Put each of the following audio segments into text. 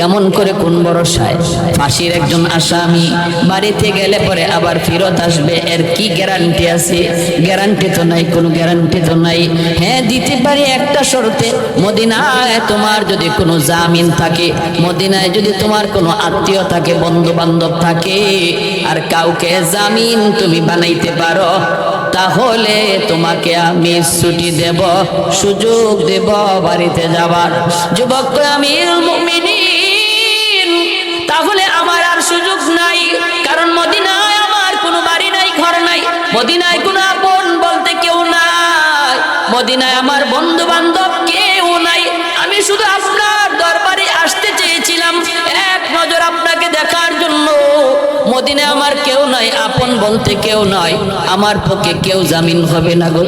কেমন করে কোন ভরসায়? ফাঁসির একজন আসামি বাড়িতে গেলে পরে আবার ফেরত আসবে, এর কি গ্যারান্টি আছে? গ্যারান্টি তো নাই, কোনো গ্যারান্টি তো নাই। হ্যাঁ দিতে পারি একটা শর্তে, মদিনায় তোমার যদি কোনো জামিন থাকে, মদিনায় যদি তোমার কোনো আত্মীয় থাকে বন্ধু বান্ধব থাকে, আর কাউকে জামিন তুমি বানাইতে পারো, তাহলে তোমাকে আমি ছুটি দেব, সুযোগ দেব বাড়িতে যাবার। যুবক আমি মুমিনিন মদিনায় কোন আপন বলতে কেউ নাই। মদিনায় আমার বন্ধু বান্ধব কেউ নাই। আমি শুধু আপনার দরবারে আসতে চেয়েছিলাম। এক নজর আপনাকে দেখার জন্য মদিনায় আমার কেউ নাই, আপন বলতে কেউ নয় আমার পক্ষে কেউ জামিন হবে না গো।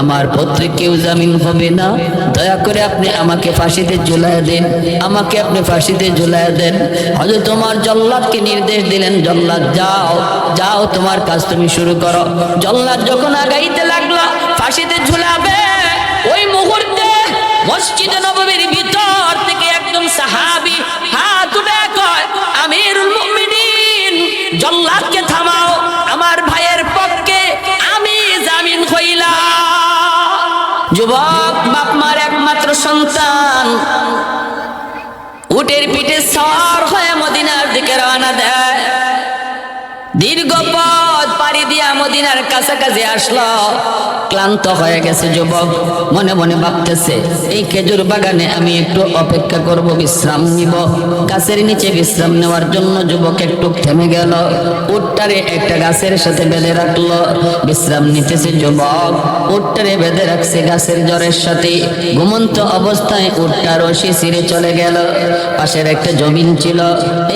আমার পত্রে কেউ জামিন হবে না। দয়া করে আপনি আমাকে ফাঁসিতে ঝুলায় দেন। আমাকে আপনি ফাঁসিতে ঝুলায় দেন। হয়তো তোমার জল্লাদকে নির্দেশ দিলেন, জল্লাদ, যাও যাও, তোমার কাজ তুমি শুরু করো। জল্লাদ যখন আগাইতে লাগল, ফাঁসিতে ঝুলাবে। ওই মুহূর্তে মসজিদে নববীর ভিতর দীর্ঘ পথ পাড়ি দিয়া মদিনার কাছাকাছি আসলো। ক্লান্ত হয়ে গেছে যুবক, মনে মনে ভাবতেছে, এই খেজুর বাগানে আমি একটু অপেক্ষা করব, বিশ্রাম নিব। গাছের নিচে বিশ্রাম নেওয়ার জন্য যুবক একটু থেমে গেল। উটটারে একটা গাছের সাথে বেঁধে রাখল। বিশ্রাম নিতেছে যুবক, উটটারে বেঁধে রাখছে গাছের জ্বরের সাথে। ঘুমন্ত অবস্থায় উটটা রশি ছিঁড়ে চলে গেল। পাশের একটা জমিন ছিল।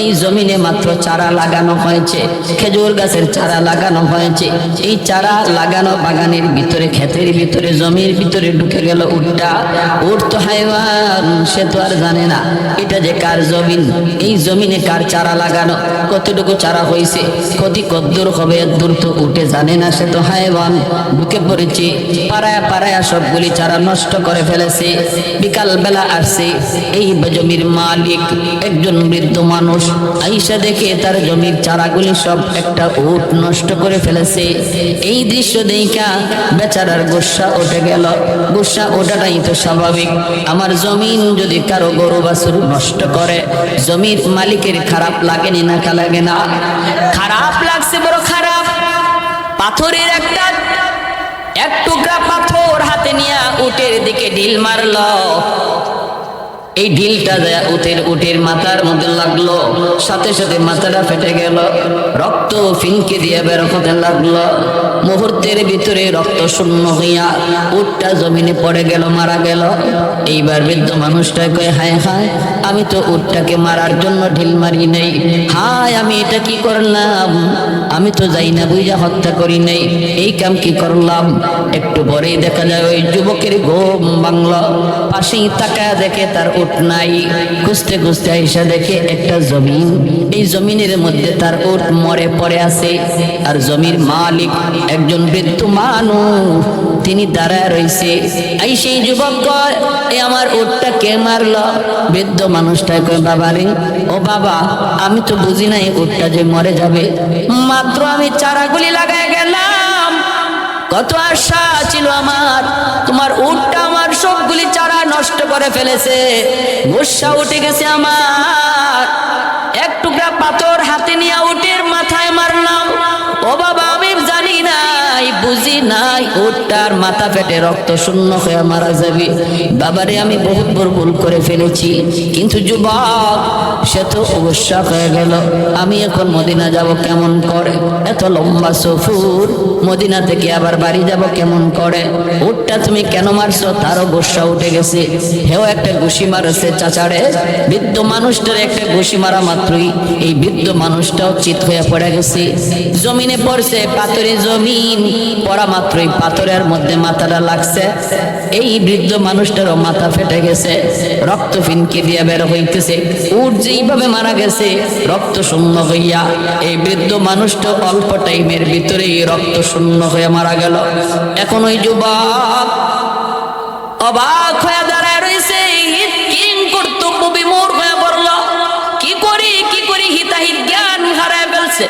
এই জমিনে মাত্র চারা লাগানো হয়েছে। খেজুর গাছের চারা লাগানো হয়েছে। এই চারা লাগানো বাগানের ভিতরে, ক্ষেতের ভিতরে, জমির ভিতরে ঢুকে গেল উটটা। উট তো সে তো আর জানে না। এটা যে কার জমিন? এই জমিনে কার চারা লাগানো? কতটুকু চারা হয়েছে? ক্ষতি কদ্দূর হবে? দূর তো উঠে জানে না সে তো হাইওয়ান। ঢুকে পড়েছে। পাড়ায় পাড়ায় সবগুলি চারা নষ্ট করে ফেলেছে। বিকাল বেলা আসছে। এই জমির মালিক একজন বৃদ্ধ মানুষ। আইসা দেখে তার জমির চারাগুলি সব একটা উট নষ্ট করে ফেলেছে। এই দৃশ্য দেখা বেচারার গোসা উঠে গেল। গোসা ওঠাটাই তো স্বাভাবিক। আমার জমিন যদি কারও গরু বাছুর নষ্ট করে, জমির মালিকের খারাপ লাগেনি না লাগে না? খারাপ লাগছে, বড় খারাপ। পাথরের একটা, এক টুকরা পাথর হাতে নিয়ে উটের দিকে ঢিল মারলো। এই ঢিলটা যায় উটের উটের মাথার মধ্যে লাগল, সাথে সাথে মাথাটা ফেটে গেল, রক্ত ফিনকে দিয়ে বের হতে লাগল। মুহূর্তের ভিতরে রক্ত শূন্য হইয়া উটটা জমিনে পড়ে গেল, মারা গেল। এইবার বৃদ্ধ মানুষটা কয়ে, হায় হায়, আমি তো উটটাকে মারার জন্য ঢিল মারি নাই। হায়, আমি এটা কি করলাম? আমি তো যাই না বুঝা হত্যা করি নাই। এই কাম কি করলাম? একটু পরেই দেখা যায়, ওই যুবকের ঘুম বাংলা পাশেই তাকায় দেখে তার উট নাই। খুঁজতে খুঁজতে আইসা দেখে একটা জমিন। এই জমিনের মধ্যে তার উট মরে পড়ে আছে। আর জমির মালিক একজন বৃদ্ধ মানুষ। তিনি দাঁড়ায় রয়েছে। এই সেই যুবক এ আমার উটটা কে মারলো? বৃদ্ধ মানুষটা কয়, বাবা রে, ও বাবা, আমি তো বুঝি নাই উটটা যে মরে যাবে। মাত্র আমি চারাগুলি লাগাই গেলাম। কত আশা ছিল আমার। তোমার উঠটা আমার সবগুলি চারা নষ্ট করে ফেলেছে। গুসা উঠে গেছে আমার। এক টুকরা পাথর হাতে নিয়ে উটের মাথায় মারলাম। ও বাবা, আমি জানি নাই, বুঝি নাই উটটার মাথা ফেটে, রক্ত শূন্য হয়ে মারা যাবে। বাবারে, আমি বহুত বড় ভুল করে ফেলেছি। কিন্তু যুবক, সে তো অবশ্যা হয়ে গেল। আমি এখন মদিনা যাব কেমন করে? এত লম্বা সফুর। মদিনা থেকে আবার বাড়ি যাব কেমন করে? উটটা তুমি কেন মারছো? তারও গোসা উঠে গেছে। হেও একটা ঘুষি মারছে, চাচারে। বৃদ্ধ মানুষটার একটা ঘুষি মারা মাত্রই। এই বৃদ্ধ মানুষটাও চিত হয়ে পড়ে গেছে। জমিনে পড়ছে পাথরে জমিন, পড়া মাত্রই পাথরের মধ্যে মাথাটা লাগছে। এই বৃদ্ধ মানুষটারও মাথা ফেটে গেছে। রক্ত ফিনকে দিয়ে বের হইতেছে। উঠ যেইভাবে মারা গেছে, রক্ত শূন্য হইয়া এই বৃদ্ধ মানুষটা অল্প টাইমের ভিতরেই রক্ত শূন্য হয়ে মারা গেল। এখন ওই যুবক অবাক হয়ে দাঁড়ায় রয়েছে কিং কর্তব্য বিমূর হয়ে পড়ল। কি করি কি করি, হিতাহিত জ্ঞান হারায় ফেলছে।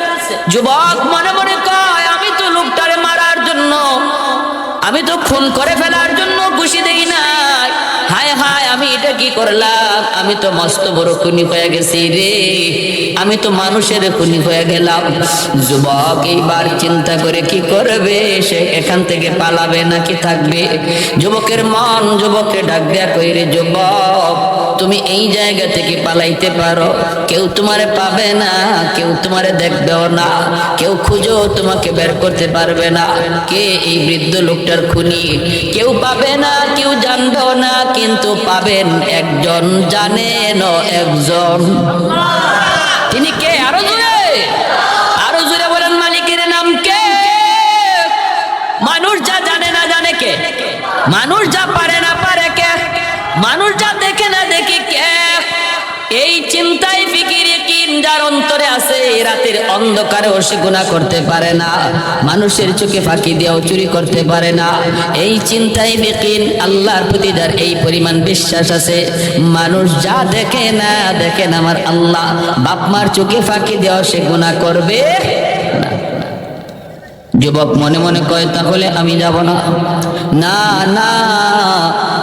যুবক মনে মনে তো খুন করে ফেলার জন্য খুশি দেই নাই। হায় হায়, আমি এটা কি করলাম? আমি তো মস্ত বড় খুনি হয়ে গেছি রে। আমি তো মানুষের খুনি হয়ে গেলাম। যুবক এইবার চিন্তা করে কি করবে? সে এখান থেকে পালাবে নাকি থাকবে? যুবকের মন যুবককে ডাক দেয়া কইরে, যুবক তুমি এই জায়গা থেকে পালাইতে পারো। কেউ তোমারে পাবে না, কেউ তোমারে দেখবেও না, কেউ খুঁজো তোমাকে বের করতে পারবে না। কে এই বৃদ্ধ লোকটার খুনি? কেউ পাবে না, কেউ জানবেও না, কিন্তু পাবেন একজন জানে জানেন একজন। তিনি কে? আরও জোরে আরও জোরে বলেন, মালিকের নাম কে? মানুষ যা জানে না জানে কে? মানুষ যা পারে না পারে কে? মানুষ যা অন্তরে আছে, এই রাতের অন্ধকারে সে গুণা করতে পারে না। মানুষের চোখে ফাঁকি দিয়েও চুরি করতে পারে না। এই চিন্তায় বিকিন আল্লাহর প্রতি যার এই পরিমাণ বিশ্বাস আছে। মানুষ যা দেখে না দেখেন আমার আল্লাহ। বাপ মার চোখে ফাঁকি দেওয়া সে গুণা করবে যুবক মনে মনে কয়, তাহলে আমি যাব না। না না,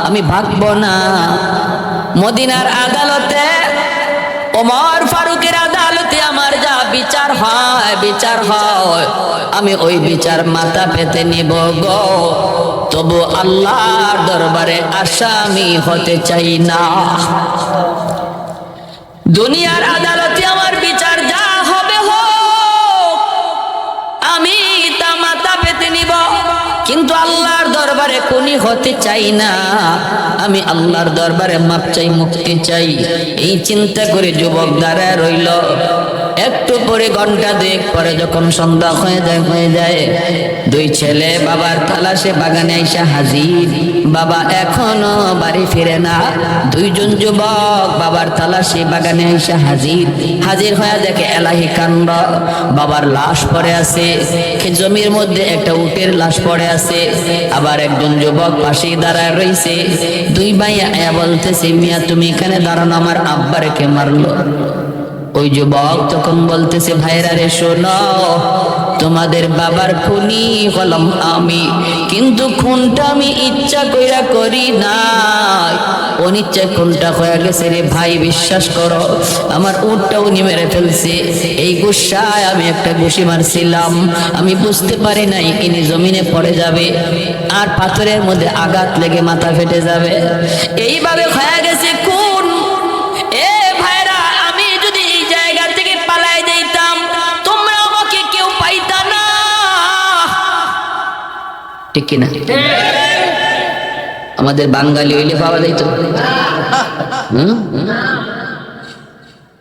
আমি ভাগবো না। মদিনার আদালতে ওমর যা বিচার হয় বিচার হয়। আমি ওই বিচার মাথা পেতে নিব গো। তবু আল্লাহর দরবারে আসামি হতে চাই না। দুনিয়ার আদালতে আমার বিচার যা হবে হোক, আমি তা মাথা পেতে নিব। কিন্তু আল্লাহর দরবারে কোনি হতে চাই না। আমি আল্লাহর দরবারে মাপ চাই, মুক্তি চাই। এই চিন্তা করে যুবক দাঁড়ায় রইল। একটু পরে ঘণ্টা দুয়েক পরে যখন সন্ধ্যা হয়ে যায় হয়ে যায়, দুই ছেলে বাবার তালাশে বাগানে আইসা হাজির। বাবা এখনও বাড়ি ফিরে না। দুইজন যুবক বাবার তালাশে বাগানে আইসা হাজির। হাজির হয়ে দেখে এলাহি কাণ্ড। বাবার লাশ পড়ে আছে। জমির মধ্যে একটা উটের লাশ পড়ে আছে। আবার একজন যুবক পাশে দাঁড়ায় রইছে। দুই ভাইয়া বলতেছে, মিয়া, তুমি এখানে দাঁড়ানো, আমার আব্বারে কে মারলো? ওই যুবক তখন বলতেছে, ভাইরা রে, শোনো, তোমাদের বাবার খুনি হলাম আমি, কিন্তু খুনটা আমি ইচ্ছা কইরা করি নাই। অনিচ্ছা খুনটা হয়ে গেছে রে, ভাই, বিশ্বাস করো, আমার উটটা উনি মেরে ফেলছে। এই গুসায় আমি একটা ঘুষি মারছিলাম। আমি বুঝতে পারি নাই ইনি জমিনে পড়ে যাবে আর পাথরের মধ্যে আঘাত লেগে মাথা ফেটে যাবে। এইভাবে হয়ে গেছে খুন। ঠিক কিনা? আমাদের বাঙালি হইলে পাওয়া যাইতো?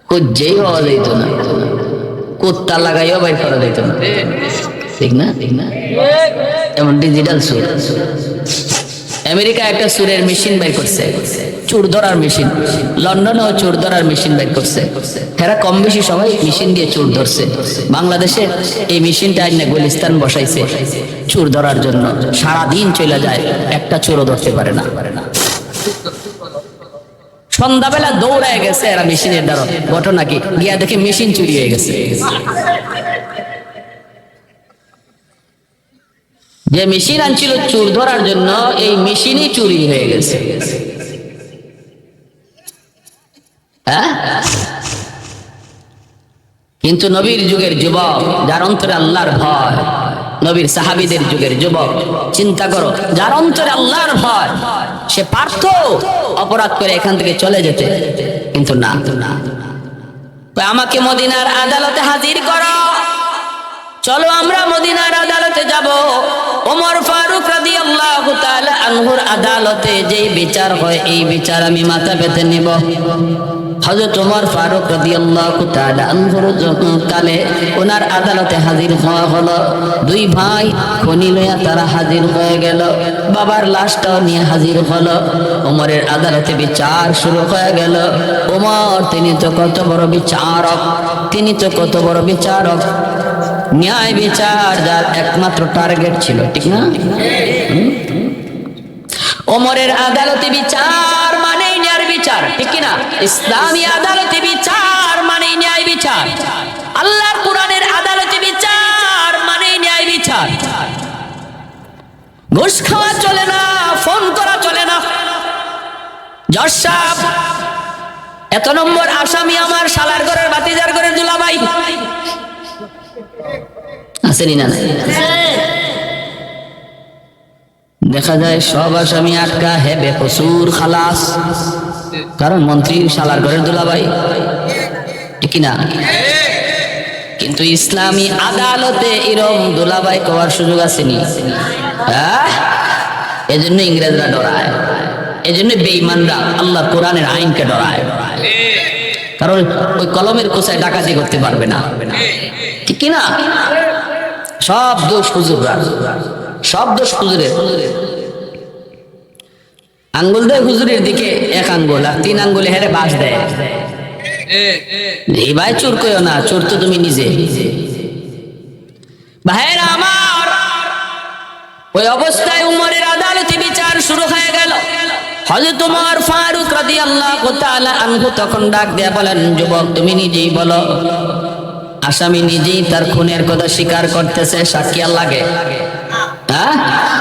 খুঁজেই পাওয়া যাইত না। কোত্তা লাগাইও বাইর করা যাইত না। ঠিক না? ঠিক না? এমন ডিজিটাল সুর। আমেরিকা একটা সুরের মেশিন বাইর করছে। চুর ধরার মেশিন। লন্ডনেও চুর ধরার মেশিন বের করছে। এরা কম বেশি সবাই মেশিন দিয়ে চুর ধরছে। বাংলাদেশে এই মেশিনটা আইনে গুলিস্তান বসাইছে চুর ধরার জন্য। সারা দিন চলে যায়, একটা চোরও ধরতে পারে না। সন্ধ্যাবেলা দৌড়ায় গেছে এরা মেশিনের দ্বারা। ঘটনা কি? গিয়া দেখে মেশিন চুরি হয়ে গেছে। যে মেশিন আনছিল চুর ধরার জন্য, এই মেশিনই চুরি হয়ে গেছে। হ্যাঁ? কিন্তু নবীর যুগের যুবক, যার অন্তরে আল্লাহর ভয়, নবীর সাহাবিদের যুগের যুবক, চিন্তা করো, যার অন্তরে আল্লাহর ভয়, সে পারত অপরাধ করে এখান থেকে চলে যেতে। কিন্তু না। আমাকে মদিনার আদালতে হাজির করো। চলো আমরা মদিনার আদালতে যাব। ওমর ফারুক রাদিয়াল্লাহু তাআলা আনহুর আদালতে যেই বিচার হয়, এই বিচার আমি মাথা পেতে নিব। হ হযরত ওমর ফারুক রাদিয়াল্লাহু তাআলা আনহুর কালে ওনার আদালতে হাজির হওয়া হলো। দুই ভাই খনি লইয়া তারা হাজির হয়ে গেল। বাবার লাশটাও নিয়ে হাজির হলো। ওমরের আদালতে বিচার শুরু হয়ে গেল। ওমর, তিনি তো কত বড় বিচারক, তিনি তো কত বড় বিচারক। ন্যায় বিচার যার একমাত্র টার্গেট ছিল, ঠিক না? ওমরের আদালতে বিচার বিচার ঠিক না ইসলামী আদালতে বিচার মানেই ন্যায় বিচার। আল্লাহর কোরআনের আদালতে বিচার মানেই ন্যায় বিচার। ঘুষ খাওয়া চলে না ফোন করা চলে না। জজ সাহেব, এত নম্বর আসামি আমার শালার ঘরের বাতিজার ঘরের দুলাভাই। আসেনি না দেখা যায় সব আসামি আটকা হেবে প্রচুর খালাস। কারণ মন্ত্রী শালার ঘরের দুলাভাই, ঠিক না কিন্তু ইসলামী আদালতে এরম দুলাভাই কওয়ার সুযোগ আসেনি। হ্যাঁ? এজন্য ইংরেজরা ডরায়। এজন্য বেঈমানরা আল্লাহ কোরআনের আইনকে ডরায়। কারণ ওই কলমের কোষায় ডাকাতি করতে পারবে না। ঠিক না সব দোষ হুজুররা। সব দোষ হুজুরের। আঙ্গুল দেয় হুজুরের দিকে, এক আঙ্গুল, আর তিন আঙ্গুলে হেরে বাস দেয়। এই ভাই চোর কইও না, চোর তো তুমি নিজে। ভাইয়েরা আমার, ওই অবস্থায় উমরের আদালতে বিচার শুরু হয়ে গেল। হযরত উমর ফারুক রাদিয়াল্লাহু তাআলা আনহু তখন ডাক দেয়া বলেন, যুবক, তুমি নিজেই বলো, আসামি নিজেই তার খুনের কথা স্বীকার করতেছে, সাক্ষী লাগে হ্যাঁ?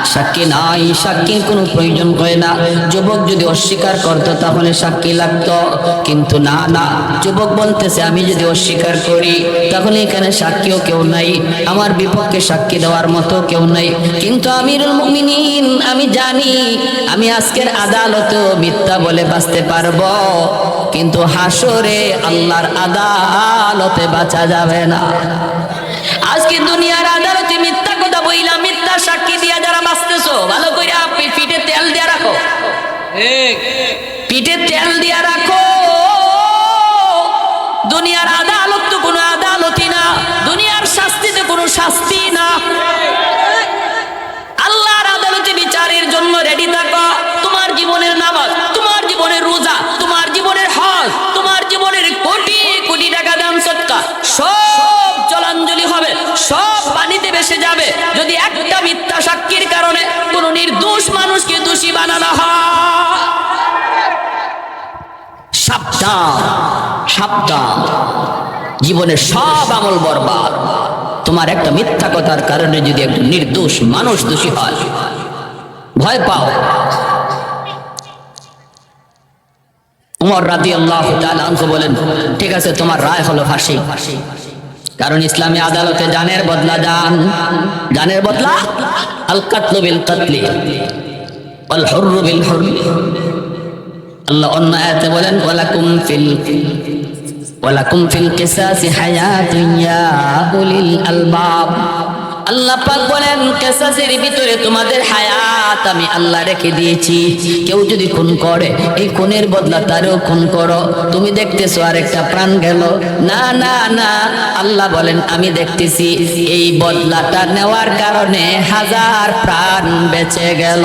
সাক্ষী নাই, সাক্ষীর কোনো প্রয়োজন হয় না। যুবক যদি অস্বীকার করতো, তাহলে সাক্ষী লাগতো। কিন্তু না না, যুবক বলতেছে, আমি যদি অস্বীকার করি, তাহলে এখানে সাক্ষীও কেউ নাই। আমার বিপক্ষে সাক্ষী দেওয়ার মতো কেউ নাই। কিন্তু আমিরুল মুমিনিন, আমি জানি, আমি আজকের আদালতেও মিথ্যা বলে বাঁচতে পারব। কিন্তু হাসরে আল্লাহর আদালতে বাঁচা যাবে না। আজকে দুনিয়ার আদালতে বইলা মিথ্যা সাক্ষী দিয়া যারা বাঁচতেছো, ভালো পিঠে তেল দিয়া রাখো। পিঠে তেল দিয়া রাখো। দুনিয়ার আদালত তো কোনো আদালতই না, দুনিয়ার কোনো শাস্তি না। আল্লাহর আদালতে বিচারের জন্য রেডি থাকো। তোমার জীবনের নামাজ, তোমার জীবনের রোজা, তোমার জীবনের হজ, তোমার জীবনের কোটি কোটি টাকা দাম সৎকা সব সব পানিতে ভেসে যাবে। যদি একটা মিথ্যা সাক্ষীর কারণে কোন নির্দোষ মানুষকে দোষী বানানো হয়। সাবধান জীবনের সব আমল বরবাদ। তোমার একটা মিথ্যা কথার কারণে যদি একটা নির্দোষ মানুষ দোষী হয়, ভয় পাও। উমর রাদি আল্লাহ বলেন, ঠিক আছে, তোমার রায় হলো ফাঁসি। কারণ ইসলামী আদালতে জানের বদলা জান। জানের বদলা আল কাতলু বিল কাতলি আল হুররু বিল হুররি। আল্লাহ অন্য আয়াতে বলেন, ওয়ালাকুম ফিল ওয়ালাকুম ফিল কিসাসি হায়াতুন ইয়া উলিল আলবাব। আল্লাহ পাক বলেন কেসাসের ভিতরে তোমাদের হায়াত আমি আল্লাহ রেখে দিয়েছি। কেউ যদি খুন করে, এই খুনের বদলা তারও খুন করো। তুমি দেখতেছো আর একটা প্রাণ গেল। না না না, আল্লাহ বলেন, আমি দেখতেছি, এই বদলাটা নেওয়ার কারণে হাজার প্রাণ বেঁচে গেল।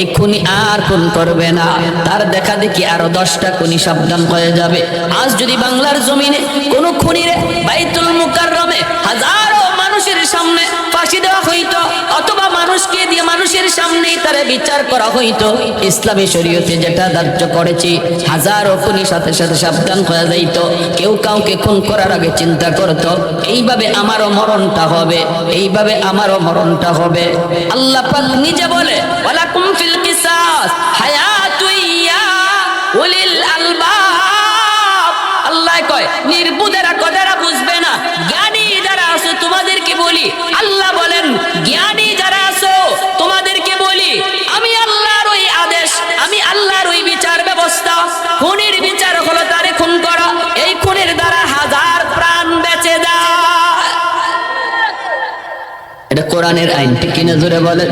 এই খুনি আর খুন করবে না। তার দেখা দেখি আরও দশটা খুনি সাবধান হয়ে যাবে। আজ যদি বাংলার জমিনে কোনো খুনিরে বাইতুল মুকাররমে হাজারো মানুষের সামনে ফাঁসি দেওয়া হইতো, অথবা মানুষকে দিয়ে মানুষের সামনেই তারে বিচার করা হইতো। ইসলামী শরীয়তে যেটা ধার্য করেছি, হাজারো খুনি সাথে সাথে সাবধান হয়ে যাইতো। কেউ কাউকে খুন করার আগে চিন্তা করতো, এইভাবে আমারও মরণটা হবে, এইভাবে আমারও মরণটা হবে। আল্লাহ পাক নিজে বলে, ওয়ালাকুম ফিল কিসাস হায়াতু ইয়া উলিল আলবাব। আল্লাহ কয়, নির্বুদেরা কথাটা বলি, আল্লাহ বলেন, জ্ঞানী যারা আছো, তোমাদেরকে বলি, আমি আল্লাহর ওই আদেশ, আমি আল্লাহর ওই বিচার ব্যবস্থা, খুনের বিচার হলো তারে খুন করা, এই খুনের দ্বারা হাজার প্রাণ বেঁচে যায়। এটা কোরআনের আইন, ঠিক কিনা জোরে বলেন?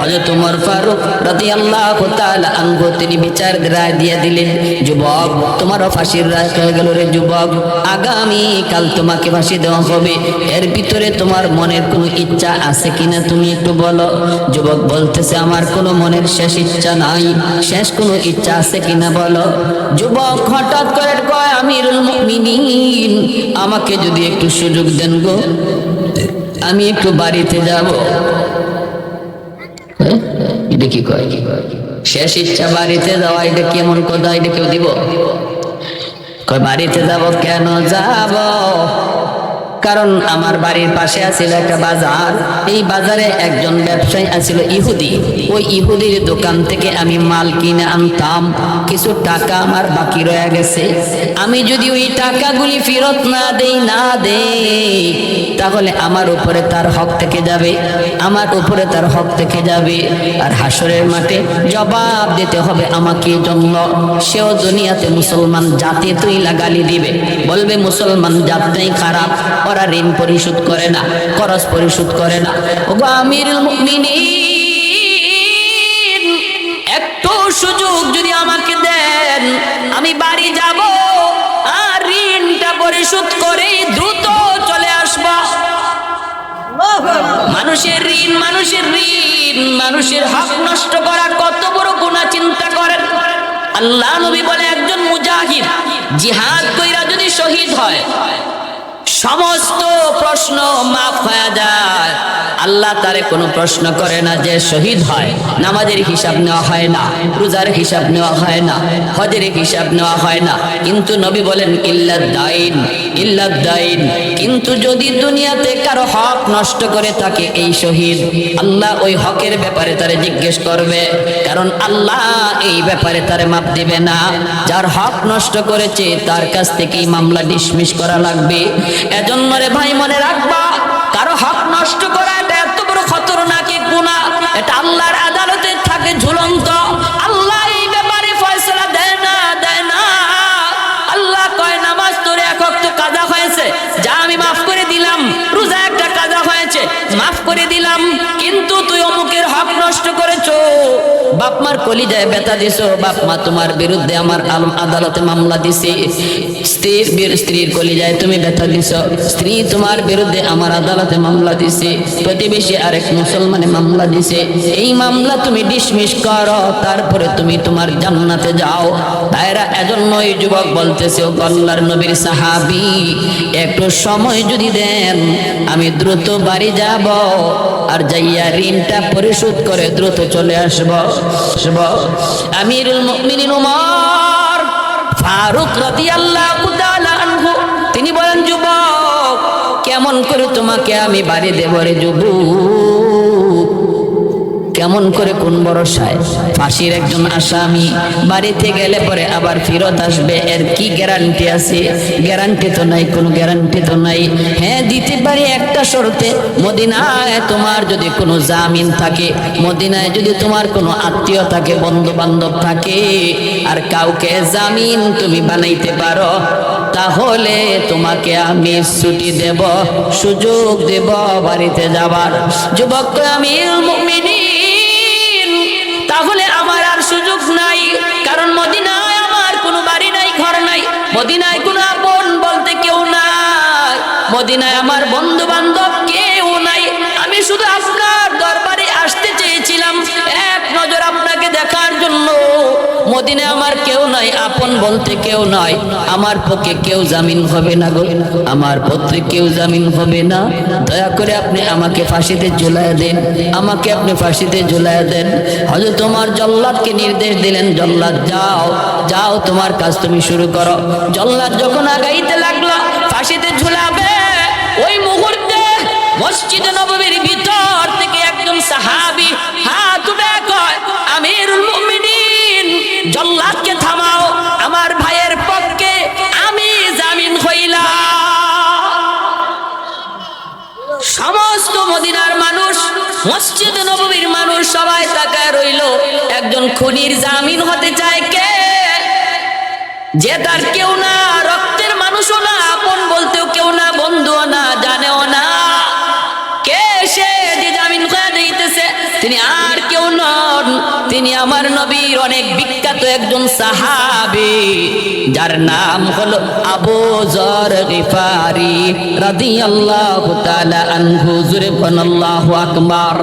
হযরত ওমর ফারুক রাদিয়াল্লাহু তাআলা আনহু, তিনি বিচার রায় দিয়ে দিলেন, যুবক, তোমারও ফাঁসির রায় হয়ে গেল রে যুবক। আগামী কাল তোমাকে ফাঁসি দেওয়া হবে। এর ভিতরে তোমার মনের কোনো ইচ্ছা আছে কিনা তুমি একটু বলো। যুবক বলতেছে, আমার কোনো মনের শেষ ইচ্ছা নাই। শেষ কোনো ইচ্ছা আছে কিনা বলো? যুবক হঠাৎ করে কয়, আমিরুল মুমিনিন, আমাকে যদি একটু সুযোগ দেন গো, আমি একটু বাড়িতে যাব? এটা কি কয়? শেষ ইচ্ছা বাড়িতে যাওয়া, এটা কেমন কথা? এটা কেউ দিব? কয়, বাড়িতে যাব কেন? যাব। কারণ আমার বাড়ির পাশে আছিল একটা বাজার। এই বাজারে একজন ব্যবসায়ী আছিল ইহুদি। ওই ইহুদির দোকান থেকে আমি মাল কিনে আনতাম। কিছু টাকা আমার বাকি রয়ে গেছে। আমি যদি ওই টাকাগুলি ফেরত না দেই না দেই, তাহলে আমার উপরে তার হক থেকে যাবে। আমার উপরে তার হক থেকে যাবে। আর হাসরের মাঠে জবাব দিতে হবে আমাকে জন্য। সেও দুনিয়াতে মুসলমান জাতি তুই লাগালি দিবে। বলবে, মুসলমান জাতটাই খারাপ। ওরা ঋণ পরিশোধ করে না, খরচ পরিশোধ করে না। ওগো মুমিনিন, একটু সুযোগ যদি আমাকে দেন, আমি বাড়ি যাব আর ঋণটা পরিশোধ করে দ্রুত চলে আসব। মানুষের ঋণ মানুষের ঋণ, মানুষের হক নষ্ট করা কত বড় গুণা চিন্তা করেন। আল্লাহ নবী বলে একজন মুজাহিদ, জিহাদ কইরা যদি শহীদ হয় সমস্ত প্রশ্ন মাফ হয়ে যায়। আল্লাহ তারে কোনো প্রশ্ন করে না যে শহীদ হয়। নামাজের হিসাব নেওয়া হয় না, রোজার হিসাব নেওয়া হয় না, হজের হিসাব নেওয়া হয় না। কিন্তু নবী বলেন, ইল্লাদ্দাইন। ইল্লাদ্দাইন কিন্তু যদি দুনিয়াতে কারও হক নষ্ট করে থাকে এই শহীদ, আল্লাহ ওই হকের ব্যাপারে তারে জিজ্ঞেস করবে। কারণ আল্লাহ এই ব্যাপারে তারে মাপ দিবে না। যার হক নষ্ট করেছে, তার কাছ থেকেই মামলা ডিসমিস করা লাগবে। এজন্য রে ভাই, মনে রাখবা, কারও হক নষ্ট করা এটা এত বড় খতরনাক গুনাহ। এটা আল্লাহর হয়েছে, যা আমি মাফ করে দিলাম, রোজা একটা কাজা হয়েছে, মাফ করে দিলাম, কিন্তু তুই অমুকের হক নষ্ট করেছ। বাপ মার কলিজায় ব্যথা দিছো বাপ মা তোমার বিরুদ্ধে আমার আলম আদালতে মামলা দিছে। স্ত্রীর স্ত্রীর কলিজায় তুমি ব্যথা দিছো, স্ত্রী তোমার বিরুদ্ধে আমার আদালতে মামলা দিছে, প্রতিবেশী আরেক মুসলমানে মামলা দিছে। এই মামলা তুমি ডিসমিস করো, তারপরে তুমি তোমার জান্নাতে যাও। তাইরা এজন্যই যুবক বলতেছে, ও আল্লাহর নবীর সাহাবি, একটু সময় যদি দেন, আমি দ্রুত বাড়ি যাব, আর যাইয়া ঋণটা পরিশোধ করে দ্রুত চলে আসব। আমিরুল মুমিনিন উমর ফারুক রাদিয়াল্লাহু তাআলা তিনি বলেন, যুবক, কেমন করে তোমাকে আমি বাড়ি দেব রে যুবক? কেমন করে কোন ভরসায়? ফাঁসির একজন আসামি বাড়িতে গেলে পরে আবার ফেরত আসবে, এর কি গ্যারান্টি আছে? গ্যারান্টি তো নাই, কোনো গ্যারান্টি তো নাই। হ্যাঁ দিতে পারি একটা শর্তে, মদিনায় তোমার যদি কোনো জামিন থাকে, মদিনায় যদি তোমার কোনো আত্মীয় থাকে বন্ধু বান্ধব থাকে, আর কাউকে জামিন তুমি বানাইতে পারো, তাহলে তোমাকে আমি ছুটি দেব, সুযোগ দেব বাড়িতে যাবার। যুবক, আমি মুমিনিন মদিনায় আমার বন্ধু বান্ধব কেউ নাই। আমি শুধু আপনার দরবারে আসতে চেয়েছিলাম। এক নজর আপনাকে দেখার জন্য। মদিনে আমার কেউ নাই, আপন বলতে কেউ নাই। আমার পক্ষে কেউ জামিন হবে না গো। আমার পত্রে কেউ জামিন হবে না। দয়া করে আপনি আমাকে ফাঁসিতে ঝুলাইয়া দেন। আমাকে আপনি ফাঁসিতে ঝুলাইয়া দেন। হয়তো তোমার জল্লাদকে নির্দেশ দিলেন, জল্লাদ, যাও যাও, তোমার কাজ তুমি শুরু করো। জল্লাদ যখন আগাইতে লাগল, ফাঁসিতে ঝুলাবে। ওই মুহূর্তে মসজিদে নববীর ভিতর থেকে একজন সাহাবী হাত উঠে কয়, আমিরুল জল্লাদকে থামাও, আমার ভাইয়ের পক্ষে আমি জামিন হইলাম। সমস্ত মদিনার মানুষ, মসজিদ নববীর মানুষ সবাই তাকায় রইল, একজন খুনির জামিন হতে চায় কে? যে তার কেউ না রক্তের জানেও আর কেউ দিতেছে তিনি আমার নবীর অনেক বিখ্যাত একজন সাহাবি যার নাম হলো আবু জর গিফারি রাদিয়াল্লাহু তাআলা আনহু। জুরে আল্লাহু আকবার।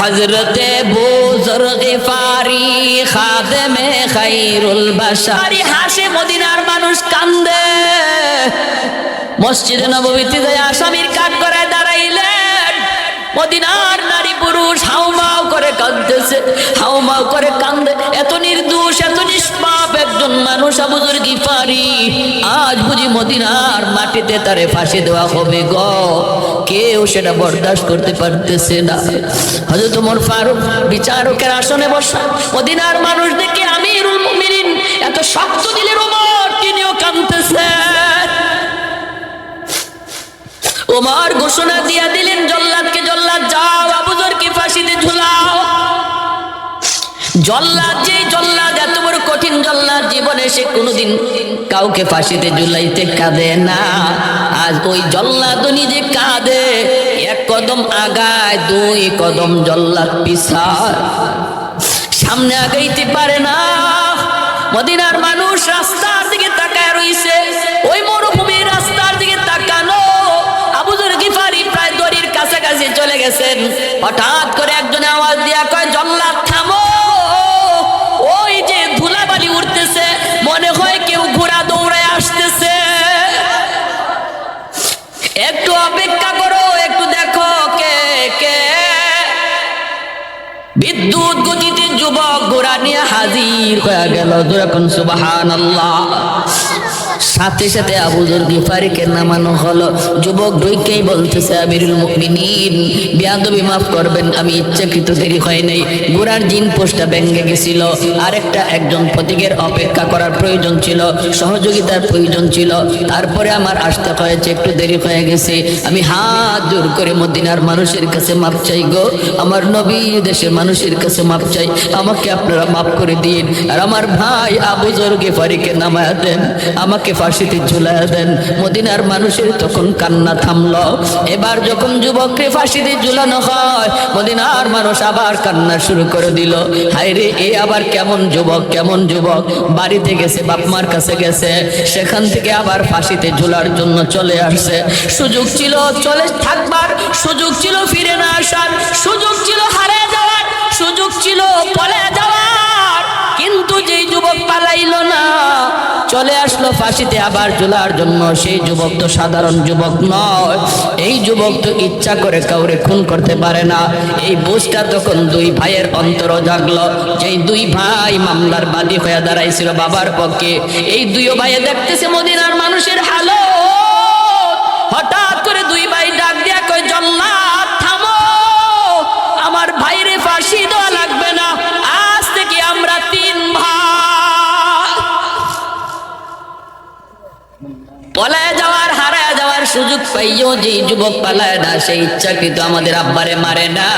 হজরতে বুজর গিফারি খাদেমে খাইরুল বাশারি। হাসে মদিনার মানুষ কান্দে। মসজিদে নববীতে যায় আসামির কাঠ করে দাঁড়াইলেন মদিনার নারী পুরুষ হাউমাউ করে কাঁদতেছে হাউমাউ করে কান্দে। এত নির্দোষ, এত নিষ্পাপ একজন মানুষ আবুজুর গিফারি। আজ বুঝি মদিনার মাটিতে তারে ফাঁসি দেওয়া হবে গ। কেউ সেটা বরদাস্ত করতে পারতেছে না। হয়তো তোমার ফারুক বিচারকের আসনে বসা। মদিনার মানুষ দেখে আমি আমিরুল মুমিনিন এত শক্ত দিলের ওমর, তিনিও কাঁদতেছেন। ওমর ঘোষণা দিয়া দিলেন জল্লাদকে, জল্লাদ যাও আবুজরকে ফাঁসিতে ঝুলাও। জল্লাদ যে জল্লাদ, এত বড় কঠিন জল্লাদ, জীবনে সে কোনোদিন কাউকে ফাঁসিতে ঝুলাইতে কাঁদে না। আজ ওই জল্লাদ নিজে কাঁদে, এক কদম আগায়, দুই কদম জল্লাদ পিছায়। সামনে আগাইতে পারে না। মদিনার মানুষ রাস্তার দিকে তাকায় রইছে। গেছেন। হঠাৎ করে একজনে আওয়াজ দিয়া কয়, জল্লাদ, থামো! ওই যে ধুলাবালি উঠতেছে মনে হয় কেউ ঘোড়া দৌড়ে আসতেছে। একটু অপেক্ষা করো, একটু দেখো কে কে। বিদ্যুৎ গতিতে যুবক ঘোড়া নিয়ে হাজির হয়ে গেল। যখন সুবাহান সাথে সাথে আবুজুর গিফারিকে নামানো হলো। যুবক দুইকেই বলতেছে, আমিরুল মুমিনিন, বিয়াদবি মাফ করবেন, আমি ইচ্ছাকৃত দেরি হয় নাই। ঘোড়ার জিন পোস্টটা ভেঙে গেছিল। আরেকটা একজন প্রতীকের অপেক্ষা করার প্রয়োজন ছিল, সহযোগিতার প্রয়োজন ছিল। তারপরে আমার আসতে হয়েছে, একটু দেরি হয়ে গেছে। আমি হাত জোর করে মদিনার মানুষের কাছে মাপ চাই গো। আমার নবী দেশের মানুষের কাছে মাপ চাই। আমাকে আপনারা মাফ করে দিন। আর আমার ভাই আবু জর গেফারিকে নামায়া দেন। আমাকে ফাঁসিতে ঝুলাইয়া দেন। মদিনার মানুষের তখন কান্না থামলো। এবার যখন যুবককে ফাঁসিতে ঝুলানো হয়, মদিনার মানুষ আবার কান্না শুরু করে দিল। হায়রে, এ আবার কেমন যুবক কেমন যুবক? বাড়িতে গেছে বাপমার কাছে গেছে। সেখান থেকে আবার ফাঁসিতে ঝুলার জন্য চলে আসছে। সুযোগ ছিল চলে থাকবার, সুযোগ ছিল ফিরে না আসার, সুযোগ ছিল হারে যাওয়ার, সুযোগ ছিল পলে চলে আসলো ফাঁসিতে। আবার ঝুলার জন্য সেই যুবক তো সাধারণ যুবক নয়। এই যুবক তো ইচ্ছা করে কাউরে খুন করতে পারে না। এই বুঝটা তখন দুই ভাইয়ের অন্তর জাগলো। যেই দুই ভাই মামলার বাদী হয়ে দাঁড়াইছিল বাবার পক্ষে, এই দুই ভাইয়ে দেখতেছে মদিনার মানুষের হালো হঠাৎ করে দুই ভাই ডাক দিয়া কয়, জল্লাদ, থামো। আমার ভাইরে ফাঁসি দেওয়া পলায় যাওয়ার, হারায় যাওয়ার সুযোগ পাইও যে যুবক পালায় না, সেই ইচ্ছা কিন্তু আমাদের আব্বারে মারে না।